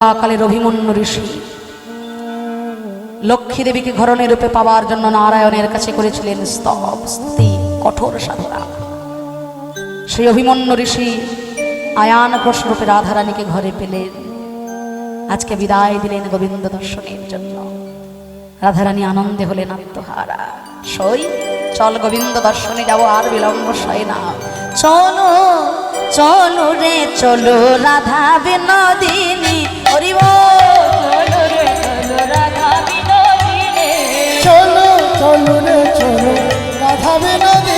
কালের অভিমন্যু ঋষি। লক্ষ্মী দেবীকে ঘরণে রূপে পাওয়ার জন্য নারায়ণের কাছে করেছিলেন স্তব, স্তুতি, কঠোর সাধনা। সেই অভিমন্যু ঋষি আয়ান ঘোষ রূপে রাধারানীকে ঘরে পেলেন। আজকে বিদায় দিলেন গোবিন্দ দর্শনের জন্য। রাধারানী আনন্দে হলেন আত্মহারা। সই, চল গোবিন্দ দর্শনে যাব আর বিলম্ব সয় না। চলো। চলো রে, চলো রাধা বিনোদিনী। হরিব চলো রে, চলো রাধা বিনোদিনী। চলো চলো রে, চলো রাধা বিনোদিনী।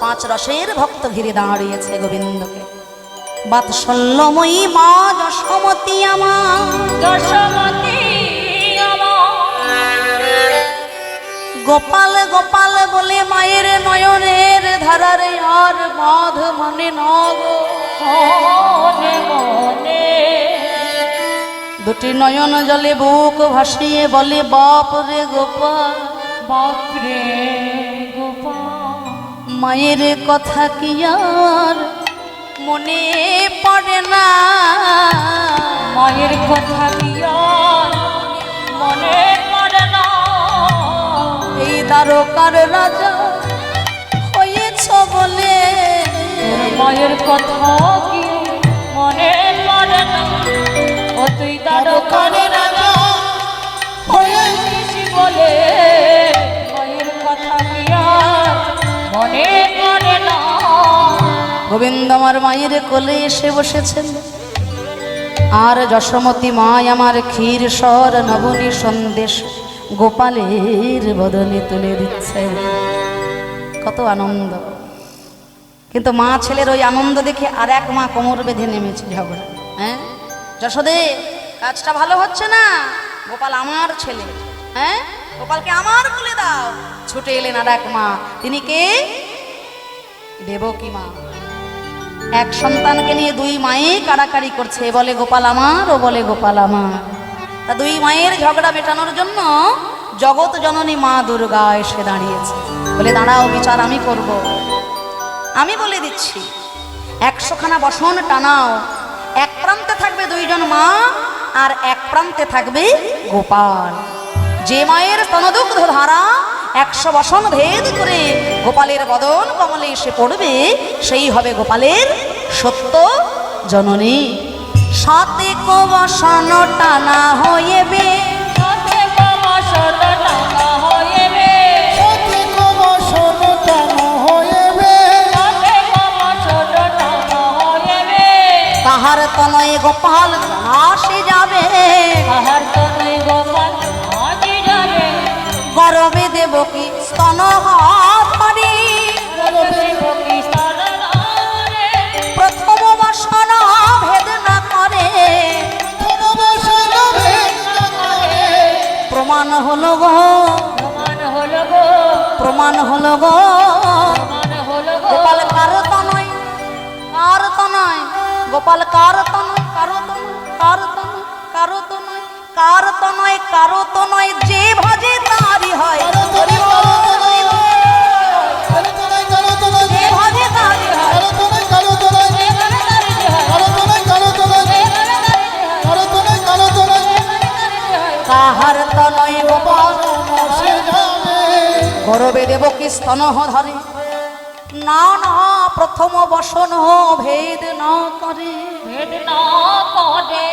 পাঁচ রসের ভক্ত ঘিরে দাঁড়িয়েছে গোবিন্দকে বাৎসল্যময়ী মা যশমতী আমার। যশমতী গোপাল গোপাল বলে মায়ের নয়নের ধারারে আর বাঁধ মানে নগ। মনে মনে। দুটি নয়ন জলে বুক ভাসিয়ে বলে বাপ রে গোপাল। বাপ রে গোপাল। মায়ের কথা কি আর মনে পড়ে না? মায়ের কথা কি আর মনে পড়ে না? এই দ্বারকার রাজা হয়েছ বলে মায়ের কথা কি মনে পড়ে না? ও তুই দ্বারকার রাজা গোবিন্দ আমার মায়ের কোলে এসে বসেছেন। আর যশোমতী মায় আমার ক্ষীর স্বর নবনী সন্দেশ গোপালের বদলে তুলে দিচ্ছে কত আনন্দ। কিন্তু মা ছেলের ওই আনন্দ দেখে আর এক মা কোমর বেঁধে নেমেছে ঝগড়া হ্যাঁ? যশোদে কাজটা ভালো হচ্ছে না? গোপাল আমার ছেলে হ্যাঁ? গোপালকে আমার বলে দাও। ছুটে এলেন আর এক মা। তিনি কে? দেবকী মা। এক সন্তানকে নিয়ে দুই মায়ে কাড়াকাড়ি করছে। বলে, গোপাল আমার ও বলে, গোপাল আমার। তা দুই মায়ের ঝগড়া মেটানোর জন্য জগৎ জননী মা দুর্গা এসে দাঁড়িয়েছে। বলে, দাঁড়াও, বিচার আমি করব। আমি বলে দিচ্ছি, একশোখানা বসন টানাও। এক প্রান্তে থাকবে দুইজন মা আর এক প্রান্তে থাকবে গোপাল। যে মায়ের স্তনদুগ্ধ ধারা একশো বসন ভেদ করে গোপালের বদন কমলে এসে পড়বে। সেই হবে গোপালের সত্য জননী। সাতে কো বসন টানা হইবে। তাহার তনয়ে গোপাল আসে যাবে। তাহার তনয় গোপাল গরবে দেবকী স্তন ধরি। দেবকী স্তনরে প্রথম বসন ভেদ না করে। প্রমাণ হলো গো। প্রমাণ হলো গো। প্রমাণ হলো গো। প্রমাণ হলো গো। গোপাল কার তনয় কার তনয় গোপাল কার তনয় কার তনয় কার তনয় কার তো কারও তো যে ভজে তারই হয় কাহার তনয় গরবে দেব কি স্তনহ ধরে না না প্রথম বসন ভেদ না করে ভেদ না করে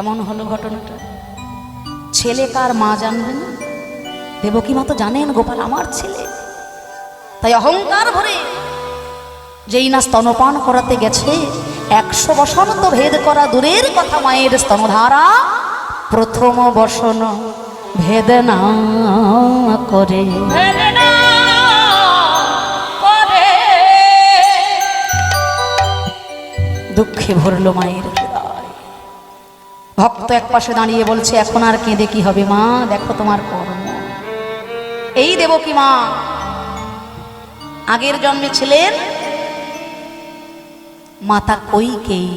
কেমন হলো ঘটনাটা? ছেলে কার মা জানবে না? দেবকী মা তো জানেন গোপাল আমার ছেলে। তাই অহংকার ভরে যেই না স্তনপান করাতে গেছে একশো বসন তো ভেদ করা দূরের কথা মায়ের স্তনধারা প্রথম বসন ভেদ না করে। দুঃখে ভরল মায়ের ভক্ত এক পাশে দাঁড়িয়ে বলছে, এখন আর কেঁদে কি হবে মা? দেখো তোমার কর্ম। এই দেব কি মা? আগের জন্মে ছিলেন মাতা কইকেই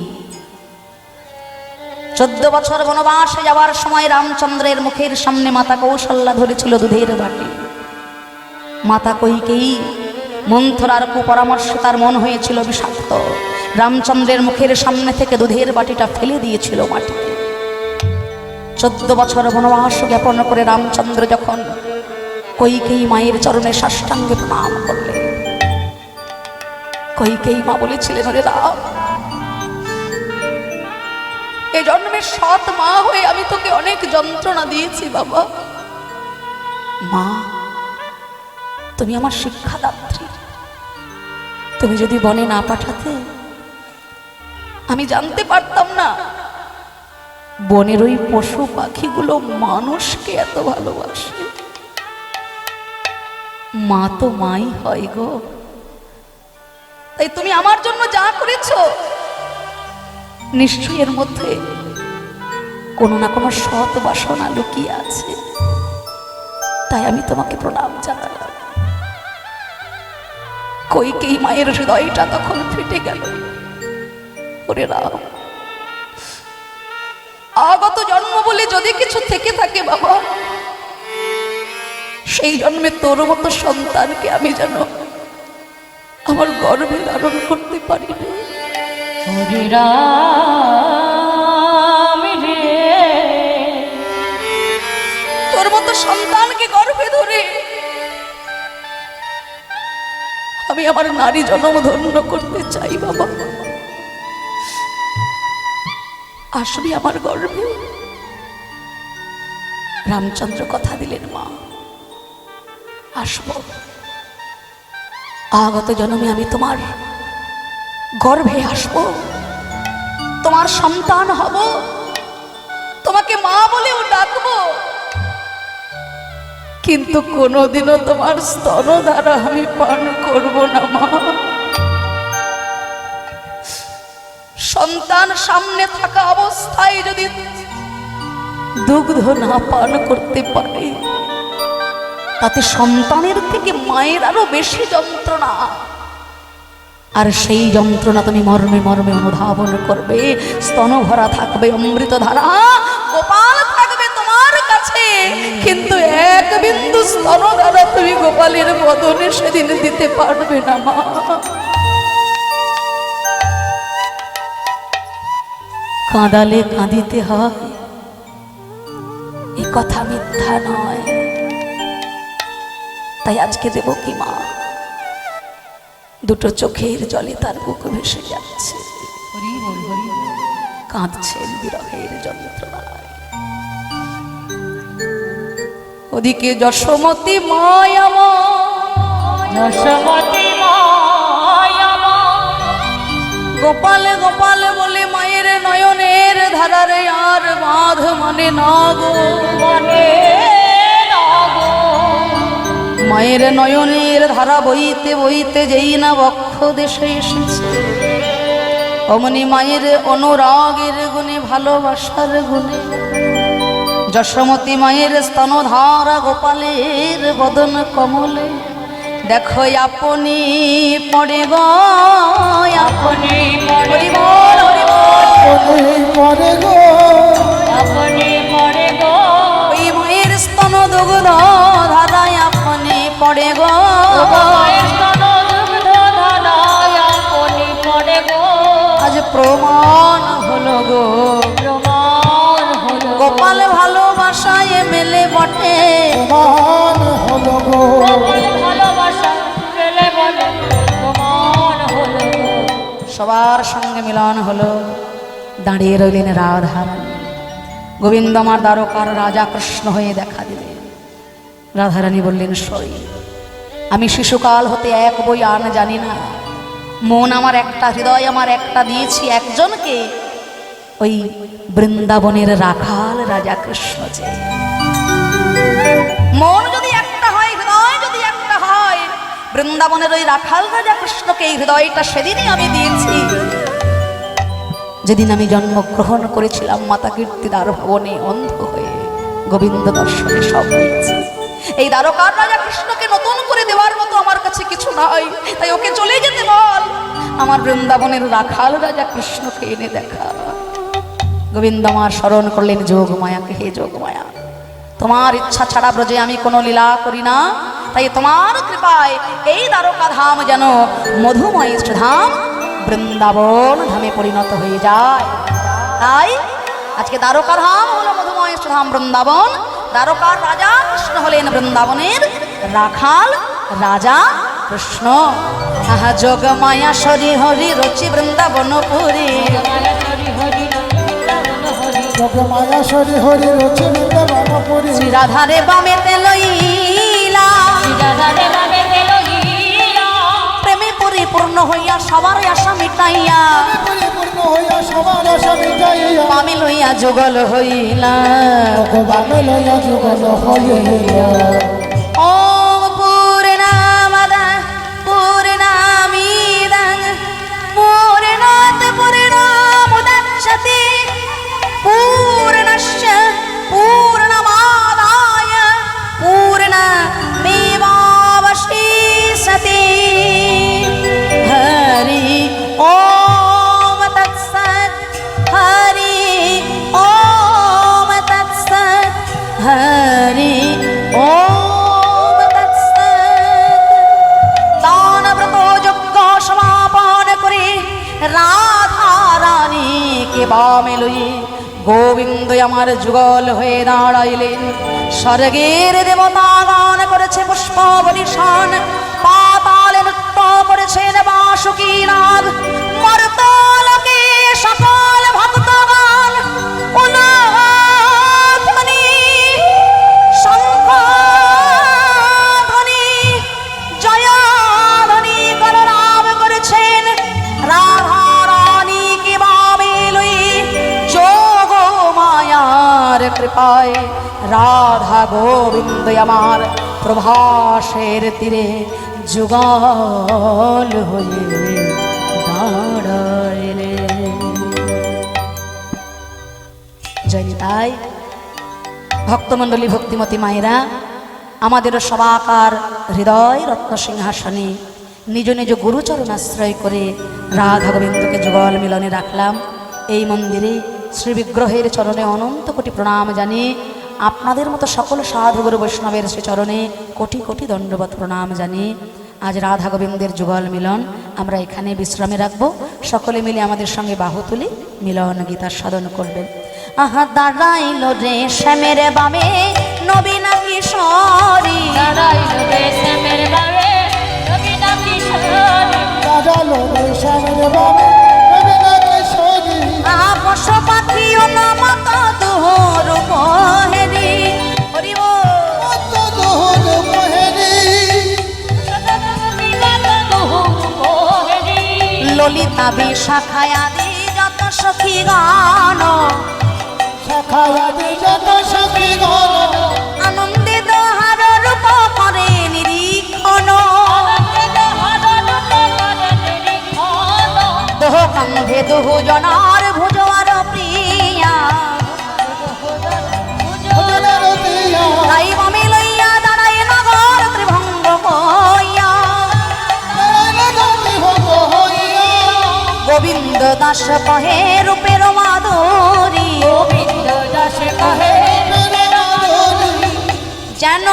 চোদ্দ বছর বনবাসে যাওয়ার সময় রামচন্দ্রের মুখের সামনে মাতা কৌশল্যা ধরেছিল দুধের বাটি। মাতা কইকেই মন্থরার কুপরামর্শে তার মন হয়েছিল বিষাক্ত। রামচন্দ্রের মুখের সামনে থেকে দুধের বাটিটা ফেলে দিয়েছিল মাটিতে। চোদ্দ বছর বনবাস জ্ঞাপন করে রামচন্দ্র যখন কইকেই মায়ের চরণে সাষ্টাঙ্গে প্রণাম করলেন। কইকেই মা বলেছিলেন, ওরে রাম এই জন্মের সৎ মা হয়ে আমি তোকে অনেক যন্ত্রণা দিয়েছি, বাবা। মা, তুমি আমার শিক্ষাদাত্রী। তুমি যদি বনে না পাঠাতে, আমি জানতে পারতাম না বনের ওই পশু পাখিগুলো মানুষকে এত ভালোবাসে। মা তো মাই হয় গো। তাই তুমি আমার জন্য যা করেছ, নিশ্চয়ই এর মধ্যে কোনো না কোনো সৎ বাসনা লুকিয়ে আছে। তাই আমি তোমাকে প্রণাম জানালাম। কইকেই মায়ের হৃদয়টা তখন ফেটে গেল? ওরে রাম। আগত জন্ম বলে যদি কিছু থেকে থাকে বাবা সেই জন্মে তোর মতো সন্তানকে আমি যেন আমার গর্ভে ধারণ করতে পারি তোর মতো সন্তানকে গর্ভে ধরে আমি আমার নারী জন্ম ধন্য করতে চাই বাবা। আসবি আমার গর্ভে রামচন্দ্র কথা দিলেন, মা। আসব। আগত জন্মে আমি তোমার গর্ভে আসব। তোমার সন্তান হব। তোমাকে মা বলেও ডাকবো। কিন্তু কোনোদিনও তোমার স্তন দ্বারা আমি পান করব না, মা। সন্তান সামনে থাকা অবস্থায় যদি দুগ্ধ না পান করতে পারে, তাতে সন্তানের থেকে মায়ের আরও বেশি যন্ত্রণা। আর সেই যন্ত্রণা তুমি মর্মে মর্মে অনুধাবন করবে। স্তন ভরা থাকবে অমৃত ধারা গোপাল থাকবে তোমার কাছে। কিন্তু এক বিন্দু স্তন ধারা তুমি গোপালের বদনে সেদিন দিতে পারবে না মা। কাঁদালে কাঁদিতে হয়। এ কথা মিথ্যা নয়। তাই আজকে দেব কি মা? দুটো চোখের জলে তার বুক ভেসে যাচ্ছে। কাঁদছেন বিরহের যন্ত্রণায়। ওদিকে যশোমতী মায়ামা যশোমতী মায়ামা গোপাল গোপাল বলে মায়ের নয়নের ধারারে আর বাঁধ মানে না গো মনে মায়ের নয়নের ধারা বইতে বইতে যেই না বক্ষ দেশে এসেছে। অমনি মায়ের অনুরাগের গুণে ভালোবাসার গুণে যশোমতী মায়ের স্তনধারা গোপালের বদন কমলে। দেখো আপনি পরে গো আপনি গো স্তন দুগ্ধ ধারায় আপনি পড়ে গো সমাধান হলো। দাঁড়িয়ে রইলেন রাধা গোবিন্দ আমার দ্বারকার রাজা কৃষ্ণ হয়ে দেখা দিলেন। রাধারানী বললেন, সই, আমি শিশুকাল হতে এক বই আন জানি না। মন আমার একটা, হৃদয় আমার একটা, দিয়েছি একজনকে। ওই বৃন্দাবনের রাখাল রাজা কৃষ্ণ যে। মন যদি একটা হয়, হৃদয় যদি একটা হয়, বৃন্দাবনের ওই রাখাল রাজা কৃষ্ণকে এই হৃদয়টা সেদিনই আমি দিয়েছি। যেদিন আমি জন্মগ্রহণ করেছিলাম, মাতা কীর্তিদার ভবনে অন্ধ হয়ে গোবিন্দ দর্শনে সব হয়েছে। এই দ্বারকার রাজা কৃষ্ণকে নতুন করে দেওয়ার মতো আমার কাছে কিছু নাই। তাই ওকে চলে যেতে বল। আমার বৃন্দাবনের রাখাল রাজা কৃষ্ণকে এনে দেখা। গোবিন্দ আমার স্মরণ করলেন যোগমায়াকে হে যোগমায়া তোমার ইচ্ছা ছাড়া ব্রজে আমি কোনো লীলা করি না। তাই তোমার কৃপায় এই দ্বারকা ধাম যেন মধুময় ধাম বৃন্দাবন ধামে পরিণত হয়ে যায়। তাই আজকে দ্বারকা ধাম হলো মধুময় ধাম বৃন্দাবন। দ্বারকার রাজা কৃষ্ণ হলেন বৃন্দাবনের রাখাল রাজা কৃষ্ণ। আহা যোগমায়া সরি হরি রচি বৃন্দাবন পুরী। মায়াশ্বরী হরি রচি বৃন্দাবন পুরী। রাধারে বামেতে লইলা। প্রেমে পরিপূর্ণ হইয়া সবার আশা মিটাইয়া। পরিপূর্ণ হইয়া সবার আশা মিটাইয়া আমি লইয়া যুগল হইলা যুগল হইয়া। বামে লই গোবিন্দ আমার যুগল হয়ে দাঁড়াইলেন। স্বর্গের দেবতা গান করেছে পুষ্পাবলী সান পাতালে নৃত্য করেছেন বাসুকী নাগ সকল কৃপায় রাধা গোবিন্দ আমার প্রভাসের তীরে যুগল হয়ে দাঁড়াইলেন জয়নিতাই ভক্তমণ্ডলী ভক্তিমতী মায়েরা আমাদেরও সবাকার হৃদয় রত্ন সিংহাসনে নিজ নিজ গুরুচরণ আশ্রয় করে রাধা গোবিন্দকে যুগল মিলনে রাখলাম। এই মন্দিরে শ্রী বিগ্রহের চরণে অনন্ত কোটি প্রণাম জানিয়ে আপনাদের মতো সকল সাধুগুরু বৈষ্ণবের শ্রী চরণে কোটি কোটি দণ্ডবত প্রণাম জানিয়ে আজ রাধা গোবিন্দের যুগল মিলন। আমরা এখানে বিশ্রামে রাখব। সকলে মিলে আমাদের সঙ্গে বাহু তুলে মিলন গীতার সাধন করবেন। আহা দাঁড়াইল রে শ্যামের বামে নবীনা কিশোরী। রাজালো দেশের বামে নবীনা ললিতা বিশাখায় আদি যত সখী গান শাখায়াদি যত সখী গণ। আনন্দে দহার রূপ করে নিরীক্ষণ। দোহ কন্ধে দুহ গোবিন্দ দাস কহে রূপের মাধুরী। যেন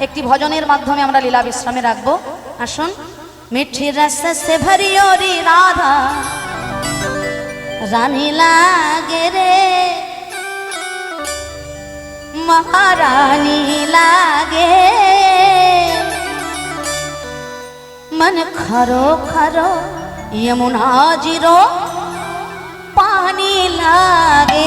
একটি ভজনের মাধ্যমে আমরা লীলা বিশ্রামে রাখবো আসুন মিঠি রস সে ভরি ওরি রাধা রানী লাগে রে মহারানী লাগে मन खरो खरो यमुना जीरो पानी लागे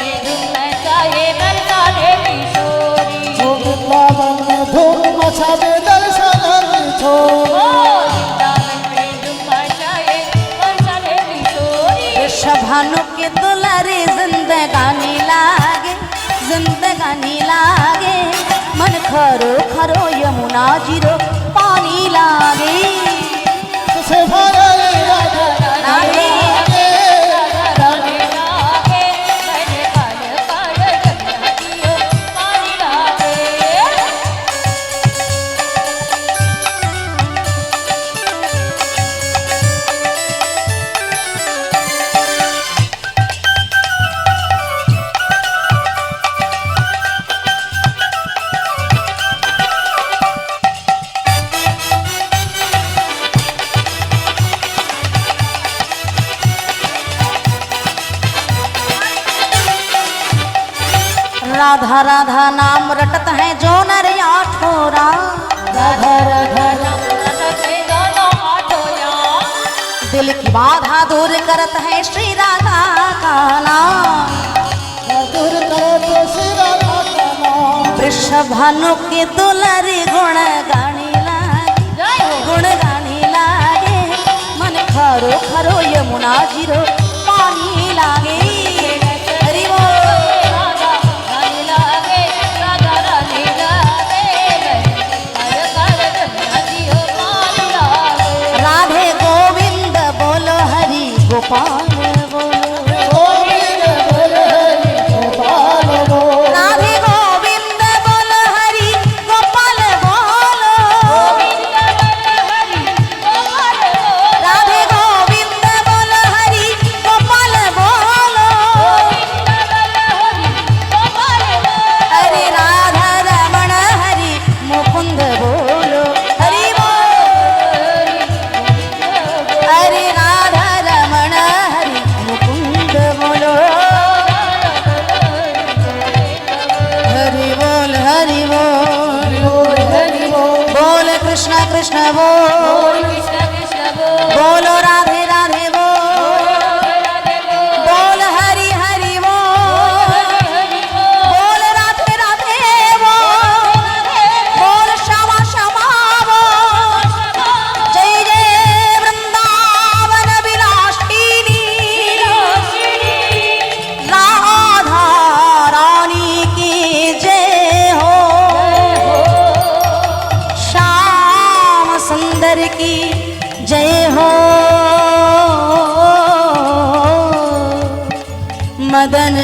ভানুকে তোলারে জিন্দগানি লাগে জিন্দগানি লাগে মন খরো খরো যমুনা জিরো राधा राधा नाम रटत है जो नर आठोरा राधा राधा दिल की बाधा दूर करत है श्री राधा का नाम। दूर करो तो श्री राधा का नाम। वृषभानु के दुलारे गुण गाने लागे। गुण गाने लागे। मन खरो खरो यमुना ज़ीरो। পার বৈষ্ণব सुंदर की जय हो। मदन